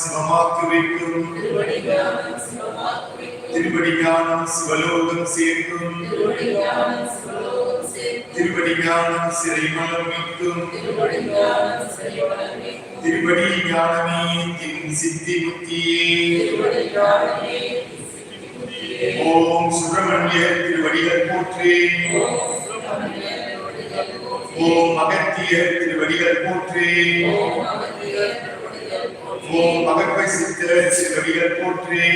சிவமாக்கு வைக்கும் திருவடி ஞானம் சிவலோகம் சேர்க்கும். திருவடி ஞானம் சிறை மலம் மீட்கும் திருவடி ஞானமே தின் சித்தி முத்தியே. ஓம் சுப்பிரமணிய திருவடிகள் போற்றே. ஓம் அகத்திய திருவடிகள் போற்றே. ஓம் அகப்பை சித்திர திருவடிகள் போற்றே.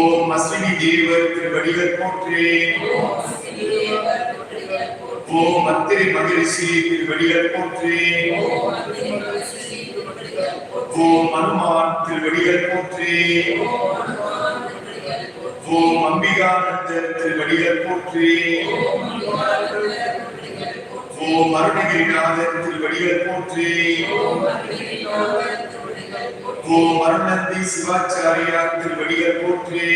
ஓம் அஸ்வினி தேவர் திருவடிகள் போற்றே. ஓம் அத்திரி மகிழ்ச்சி திருவடிகள் போற்றே. ஓம் அனுமான் திருவடிகள் போற்றே. ஓம் அம்பிகானந்தர் திருவடிகள் போற்றே. ஓ அருணகிரிநாதர் வடிகள் போற்றி. ஓ அருணந்தி சிவாச்சாரியார் திருவடிகள் போற்றி.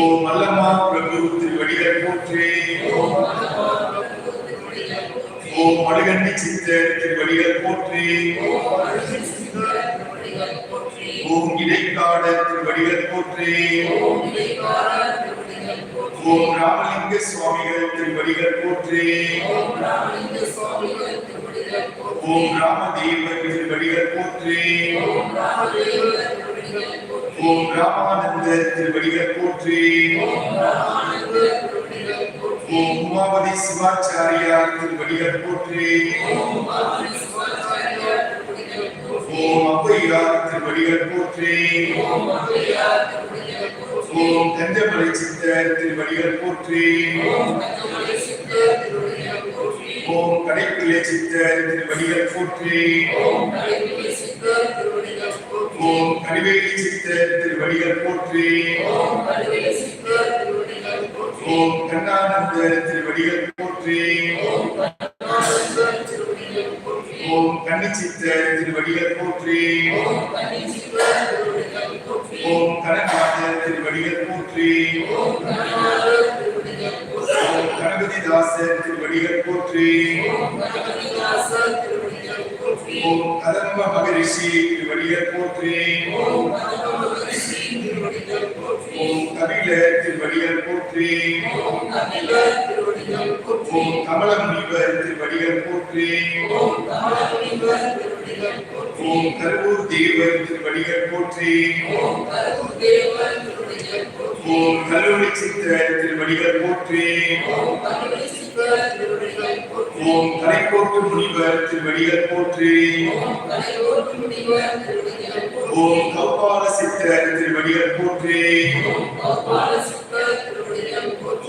ஓ அல்லமா பிரபு திருவடிகள் போற்றி. ஓ மடுகண்டி சித்தர் திருவடிகள் போற்றே. ஓம் இடைக்காட திருவடிகள் போற்றே. ஓம் ராமலிங்க சுவாமிகள் திருவடிகள் போற்றே. ஓம் ராமதேவர் திருவடிகள் போற்றே. ஓம் ராமானந்தர் திருவடிகள் போற்றே. ஓம் உமாவதி சிவாச்சாரியார் திருவடிகள் போற்றே. ஓம் அவ்வையார் திருவடிகள் போற்றே. ஓம் தஞ்சமலை சித்தர் திருவடிகள் போற்றி. ஓம் கடைப்பிள்ளை சித்தர் திருவடிகள் போற்றி. ஓம் கடிவேலி சித்தர் திருவடிகள் போற்றி. ஓம் கண்ணானந்தர் திருவடிகள் போற்றி. ஓம் கன்னிச்சித்தர் திருவடிகள் போற்றே. ஓம் கனகாதர் வடிகள் போற்றி. ஓம் கணபதி தாசர் திருவடிகள் போற்றி. ஓம் கதம்ப மகரிஷி திருவடிகள் போற்றி. ஓம் கபில திருவடிகள் போற்றே. ஓம் கமல முனிவர் திருவடிகள் போற்றே ஓம் கருவூர் தேவர் திருவடிகள் போற்றே ஓம் கருவடி சித்தர் திருவடிகள் போற்றே ஓம் கரைக்கோட்டு முனிவர் திருவடிகள் போற்றே ஓம் கௌபால சித்தர் திருவடிகள் போற்றே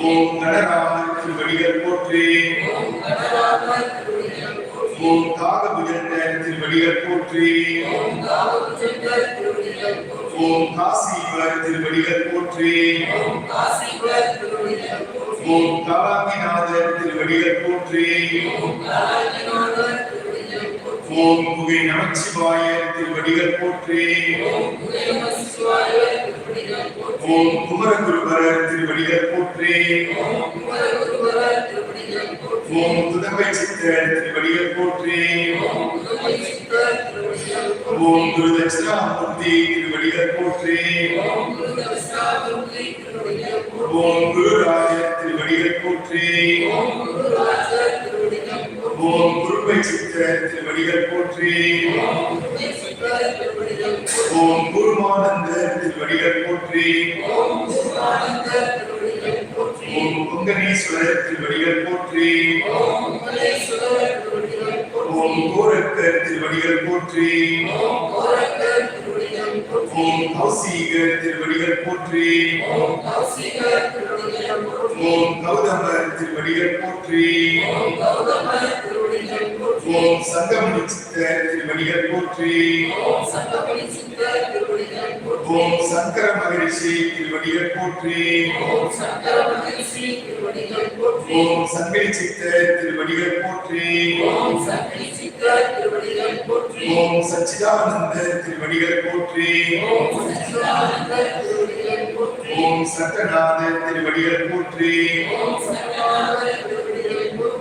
ஓம் நடராமர் திருவடிகள் போற்றி. ஓம் காகபுஜந்தர் திருவடிகள் போற்றே. ஓம் காசீவர் திருவடிகள் போற்றே. ஓம் காலாங்கிநாதர் திருவடிகள் போற்றி. ஓம் குகை நமச்சிவாயர் திருவடிகள் போற்றே. ஓம் குமரகுருபரர் திருவடிகள் போற்றே. ஓம் புதமை சித்தர் திருவடிகள் போற்றே. ஓம் குரு தட்சிணாமூர்த்தி திருவடிகள் போற்றே. ஓம் குருராஜர் திருவடிகள் போற்றே. ஓம் குருபை சித்தர் திருவடிகள் போற்றி. ஓம் குருமானந்த திருவடிகள் போற்றி. ஓம் பொங்கனீஸ்வரத்தில் வடிகள் போற்றி. ஓம் கோரக்கர் திருவடிகள் போற்றி. ஓம் கௌசீகர் திருவடிகள் போற்றி. ஓம் கௌதமர் திருவடிகள் போற்றே. ஓம் சங்கமணி சித்தர் திருவடிகள் போற்றி. ஓம் சங்கர மகரிஷி திருவடிகள் போற்றி. ஓம் சங்கரி சித்தர் திருவடிகள் போற்றி. ஓம் சச்சிதானந்த திருவடிகள் போற்றி. ஓம் சக்கநாத திருவடிகள் போற்றி. ஓம் சண்டிகேசர் திருவடிகள் போற்றி. ஓம்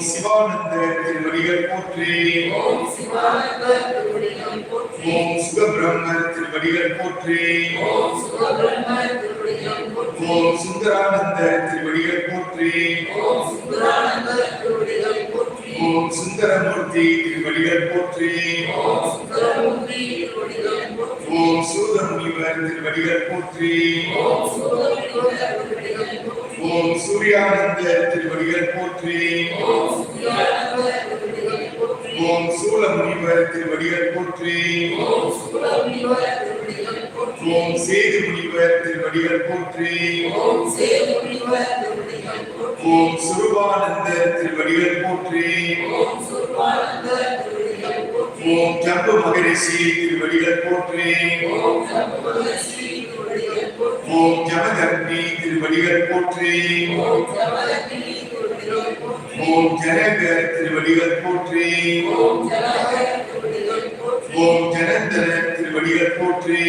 சிவானந்த திருவடிகள் போற்றி. ஓம் சுகபிரம்மர் திருவடிகள் போற்றி. ஓம் சுந்தரானந்த திருவடிகள் போற்றி. ஓம் சுந்தரமூர்த்தி திருவடிகள் போற்றி. ஓம் சூதமுனிவர் திருவடிகள் போற்றி. ஓம் சூர்யானந்த திருவடிகள் போற்றி. ஓம் சூலமுனிவர் திருவடிகள் போற்றி. ஓம் சேது முனிவர் திருவடிகள் போற்றி. ஓம் சுருபானந்த திருவடிகள் போற்றி. ஓம் ஜம்பு மகரிஷி திருவடிகள் போற்றி. ஓம் ஜமதக்னி திருவடிகள் போற்றி ஓம் ஜனகர் திருவடிகள் போற்றி ஓம் ஜனந்தர திருவடிகள் போற்றி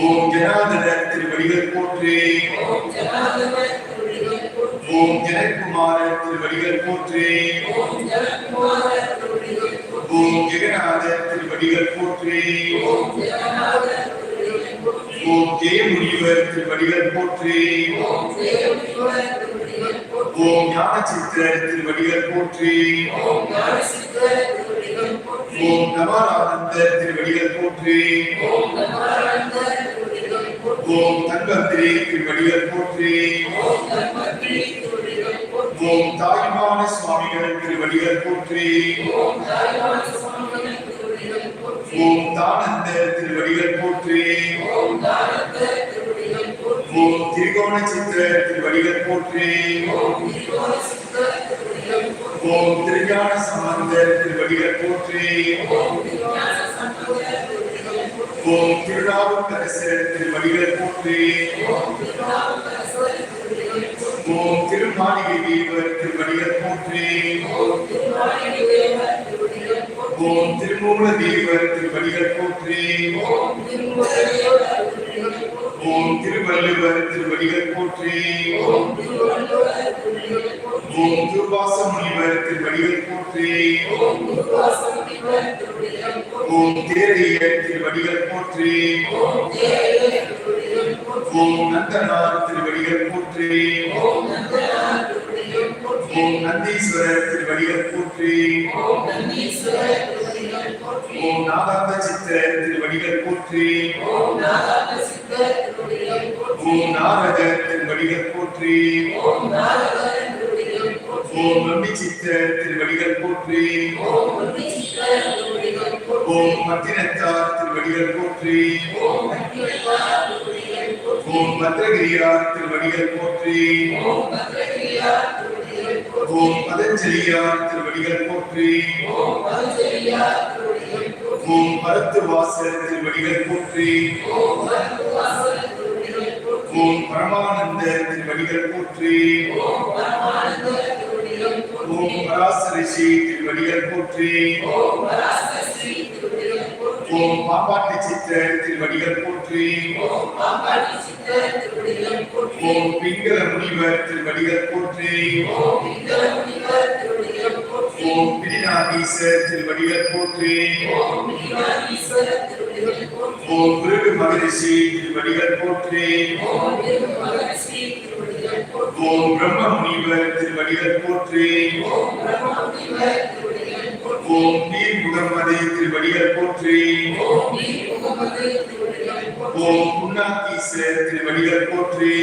ஓம் ஜனாதன திருவடிகள் போற்றி ஓம் ஜனகுமார திருவடிகள் போற்றி ஓம் ஜெகநாத திருவடிகள் போற்றி ஓம் ஜெயமுனிவர் திருவடிகள் போற்றி. ஓம் ஞானசித்திரர் திருவடிகள் போற்றி. ஓம் நவானந்த திருவடிகள் போற்றி. ஓம் தன்வந்திரி திருவடிகள் போற்றி. ஓம் தாய்மான சுவாமிகள் திருவடிகள் போற்றி. ஓம் தானந்த திருவடிகள் போற்றி. ஓம் திரிகோண சித்திர திருவடிகள் போற்றி. ஓம் திருஞான சம்பந்த திருவடிகள் போற்றி. ஓம் திருநாவுக்கரசர் திருவடிகள் போற்றி. ஓம் திருமாளிகை தேவர் திருவடிகள் போற்றி. ஓம் திருமூல தேவர் திருவடிகள் போற்றி. ஓம் திருவள்ளுவர் திருவடிகள் போற்றி. ஓம் துர்வாச முனிவர் திருவடிகள் போற்றி. ஓம் தேரையர் திருவடிகள் போற்றி. ஓம் நந்தனார் திருவடிகள் போற்றி. ஓம் நந்தீஸ்வரர் திருவடிகள் போற்றி. ஓம் நாகாந்த சித்தர் திருவடிகள் போற்றி. ஓம் நாரதர் திருவடிகள் போற்றி. ஓம் நம்பி சித்தர் திருவடிகள் போற்றி. ஓம் மத்தினத்தார் திருவடிகள் போற்றி. ஓம் பத்ரகிரியார் திருவடிகள் போற்றி. ஓம் பதஞ்சலியார் திருவடிகள் போற்றி. ஓம் பரத்து வாசர் திருவடிகள் போற்றி. ஓம் பரமானந்த திருவடிகள் போற்றி. ஓம் பராசரிஷி திருவடிகள் போற்றி. ஓம் போற்றி. ஓம் பிங்கள முனிவர் திருவடிகள் போற்றி. ஓம் பிரிநாதீசர் திருவடிகள் போற்றி ஓம் பிருகு மகரிஷி திருவடிகள் போற்றி ஓம் பிரம்ம முனிவர் திருவடிகள் போற்றி. ஓம் நீர் திருவடிகள் போற்றி. ஓம் நீர் திருவடிகள் போற்றி ஓம் திருவடிகள் போற்றி. ஓம் திருவடிகள் போற்றி ஓம் திருவடிகள் போற்றி. ஓம் ஓம் புலிப்பாணி சித்தர் திருவடிகள் போற்றி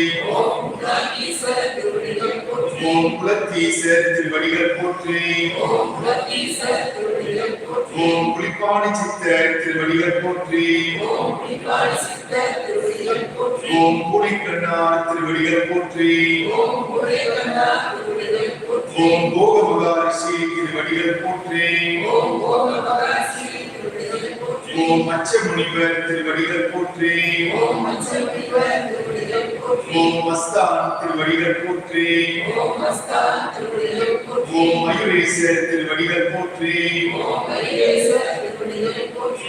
ஓம் சித்தர் திருவடிகள் போற்றி. ஓம் பூலிக்கண்ணார் திருவடிகள் போற்றி. ஓம் முருகண்ணா திருவடிகள் போற்றி. ஓம் திருவடிகள் போற்றி. ஓம் ஓம் மகாசி திருவடிகள் போற்றி. ஓம் மச்ச முனிவர் திருவடிகள் போற்றி. ஓம் மஸ்தான் திருவடிகள் போற்றி. ஓம் மயூரேசர் திருவடிகள் போற்றி.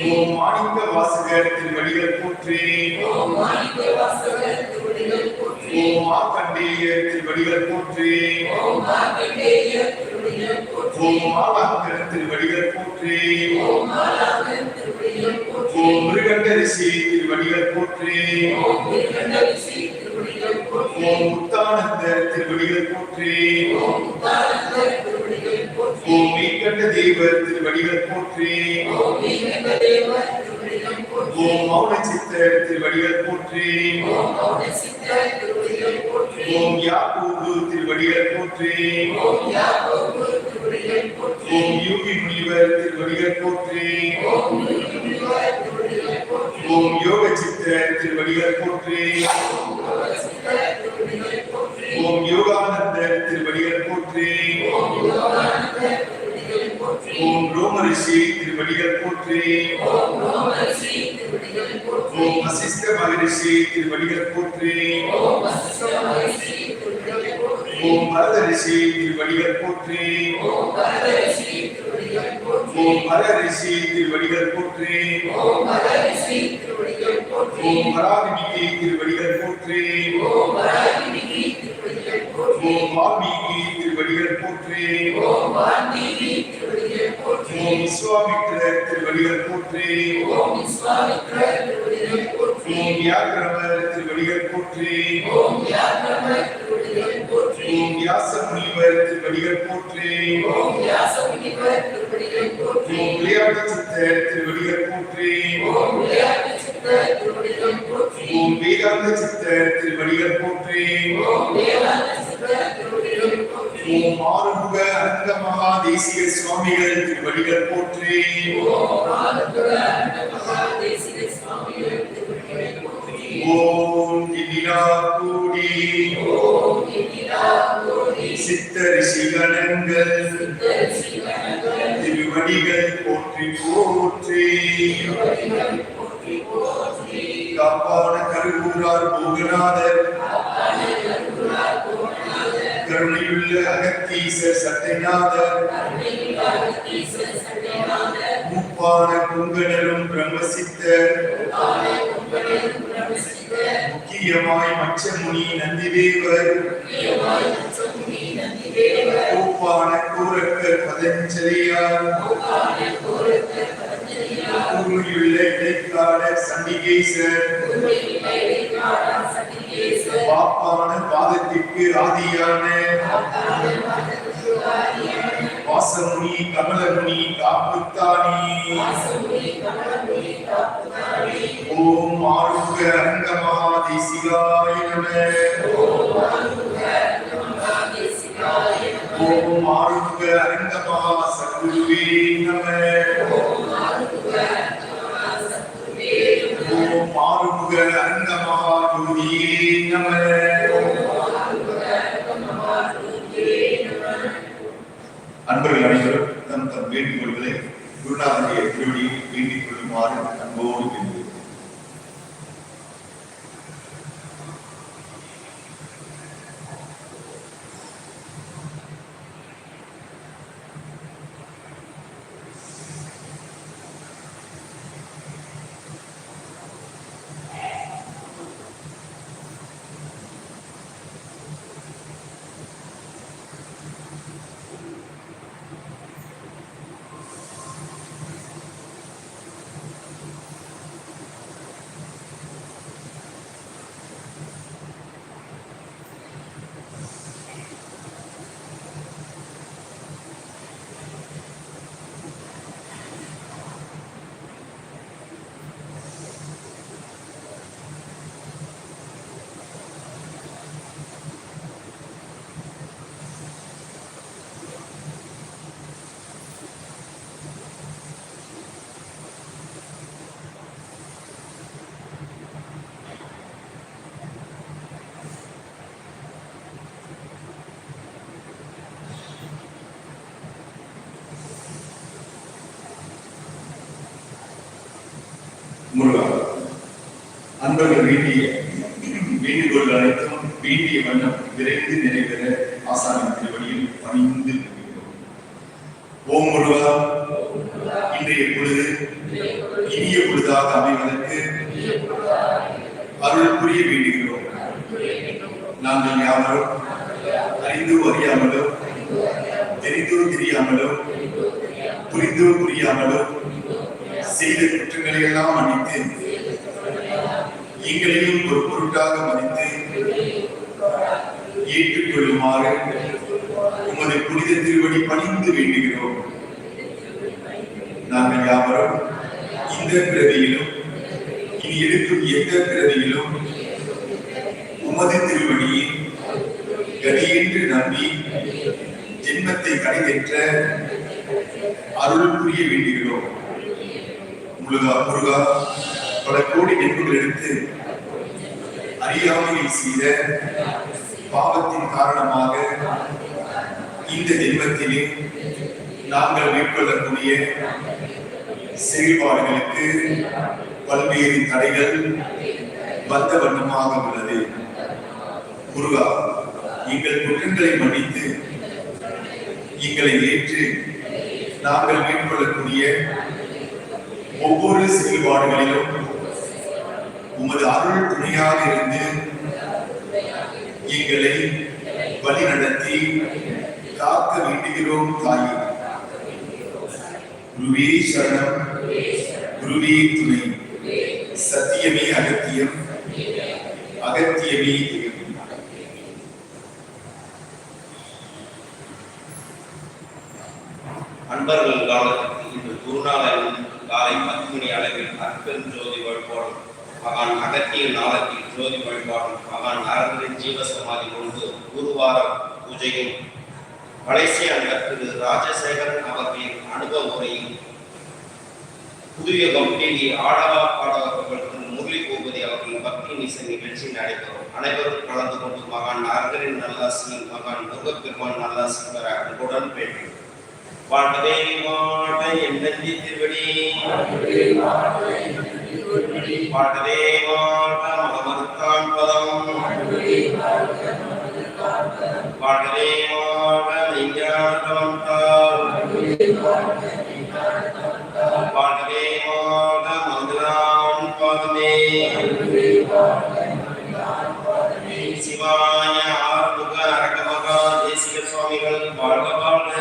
ஓம் மாணிக்க வாசகர் திருவடிகள் போற்றி. ஓம் மாணிக்க வாசகர் திருவடிகள் போற்றி. ஓம் மார்க்கண்டேயர் திருவடிகள் போற்றி. ஓம் மார்க்கண்டேயர் திருவடிகள் போற்றி. ஓம் மாலாக்கர் திருவடிகள் போற்றி. ஓம் ஓம் தேவர் திருவடிகள் போற்றி. ஓம் நீங்கதேவர் திருவடிகள் ஓம் மௌன சித்தர் திருவடிகள் போற்றி. ஓம் ஓம் யாக்கூபு திருவடிகள் போற்றி. ஓம் ஓம் முனிவர் ஓம் யோக சித்தர் ஓம் யோகானந்தர் ஓம் ரோமரிஷி திருவடிகள் போற்றி ஓம் ரோமரிஷி திருவடிகள் போற்றி ஓம் வசிஷ்ட மகரிஷி திருவடிகள் போற்றி ஓம் வசிஷ்ட மகரிஷி திருவடிகள் போற்றி ஓம் பரத ரிஷி திருவடிகள் போற்றி ஓம் திருவடிகள் போற்றி ஓம் பரரிஷி திருவடிகள் போற்றி ஓம் வரதரிஷி திருவடிகள் போற்றி ஓம் பராதிமிகி திருவடிகள் போற்றி ஓம் வராகினிகி திருவடிகள் போற்றி ஓம் வால்மீகி திருவடிகள் போற்றி ஓம் வால்மீகி ஓம் விஸ்வாமித்திரர் திருவடிகள் போற்றி ஓம் விஸ்வாமித்ரர் திருவடிகள் போற்றி ஓம் வியாக்கிரமர் திருவடிகள் போற்றி ஓம் வியாக்கிரமர் திருவடிகள் போற்றி ஓம் வியாச முனிவர் திருவடிகள் போற்றி ஓம் வியாசமுனிவர் திருவடிகள் போற்றி ஓம் விளையாட்டு சித்தர் திருவடிகள் போற்றி ஓம் விளையாட்டு சித்தர் திருவடிகள் போற்றி ஓம் வேதாந்த சித்தர் திருவடிகள் போற்றி ஓம் வேதாந்த சித்தர் ஓம் ஆறுமுக அனந்த மகா தேசிய சுவாமிகள் திருவடிகள் போற்றி. ஓம் இனிரா கூடி. சித்த ரிஷிகணங்கள் போற்றி போற்றி. திருவடிகள் போற்றி போற்றி. காப்பான கருவூரார் போகநாதர். அருளியுள்ள அகத்தீசர் சத்யநாதர். ஈஸ்வர சத்யநாதர் முப்பான குங்கணரும் பிரம்மசித்தர். முக்கியமாய் மச்சமுனி நந்திதேவர் பிரியமாய் நச்சமுனி கோப்பான கோரக்கர் பதஞ்சலியார். கோபால இடைக்கால சண்டிகேசர். பாப்பான பாதத்திற்கு ஆதியான வாசமுனி கமலமுனி காப்புத்தானி. ஓம் ஆருங்க அரங்க மகாதேசிகாய நம மகாதேசிகாய ஓம் ஆருங்க அரங்க மகா சத்குருவே நம ஓம் ஆறுமுக அரங்க மகா நம அன்பர்கள் அனைவரும் தம் தம் வேண்டுகோள்களை குருநாதனுடைய திருவடியில் வேண்டிக் கொள்ளுமாறு அன்போடு முருகா. அன்பர்கள் வேண்டிய வேண்டுகோள்கள் அனைத்தும் வேண்டிய வண்ணம் விரைந்து நிறைவேற திருவடி பணிந்து வேண்டுகிறோம் நாங்கள் யாவரும் இந்த பிரதியிலும் இனி எடுக்கும் எந்த பிரதியிலும் உமது திருவடியை கதியென்று நம்பி ஜென்மத்தை கடைபெற்ற அருள் புரிய வேண்டுகிறோம். முருகா முருகா பல கோடி நெருப்புகள் எடுத்து அறியாமையில் செய்த பாவத்தின் காரணமாக இந்த ஜென்மத்திலே நாங்கள் மேற்கொள்ளக்கூடிய செயல்பாடுகளுக்கு பல்வேறு தடைகள் வந்த வண்ணமாக உள்ளது. முருகா எங்கள் குற்றங்களை மன்னித்து எங்களை ஏற்று நாங்கள் மேற்கொள்ளக்கூடிய ஒவ்வொரு செயல்பாடுகளிலும் உமது அருள் துணையாக இருந்து எங்களை வழிநடத்தி காக்க வேண்டுகிறோம் தாயே. குருவே சரணம். குருவே துணை. சத்தியமே அகத்தியம். அகத்தியமே அன்பர்கள் காலத்தில் இன்று குருநாளரின் காலை பத்து மணி அளவில் அற்பெரும் ஜோதி வழிபாடும் மகான் அகத்திய நாளத்தில் ஜோதி வழிபாடும் மகான் அரங்கரின் ஜீவசமாதி கொண்டு குருவார பூஜையும் மலேசிய திரு ராஜசேகரன் அவர்களின் அனுபவ உரையும் புதிய கம்பெனி ஆடவா பாடகர்கள் திரு முரளி பூபதி அவர்களின் பக்தி இசை நிகழ்ச்சி நடைபெறும். அனைவரும் கலந்து கொண்டு மகான் அரங்கரின் நல்லாசி மகான் முருகப்பெருமான் நல்லாசி பெற அன்புடன் வேண்டும் வாழ்கவே மாட்ட எண்ணந்தி திருவடி. வாழ்கவே மாட மகமருத்தான் பதம் வாழ்கவே மாட்ட மெய்ஞானத்தால் வாழ்கவே மாட்ட மதுரான் பாதமே சிவாய ஆறுமுக அரகமகா தேசிக சுவாமிகள் வாழ்க வாழ்க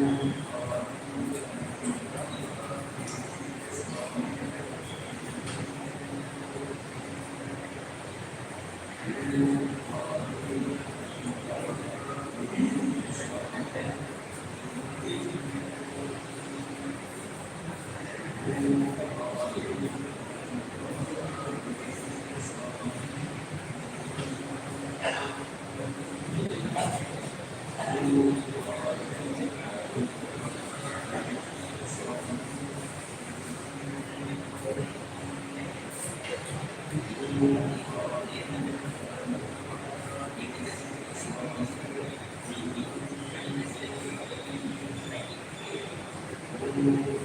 Amém. Amen.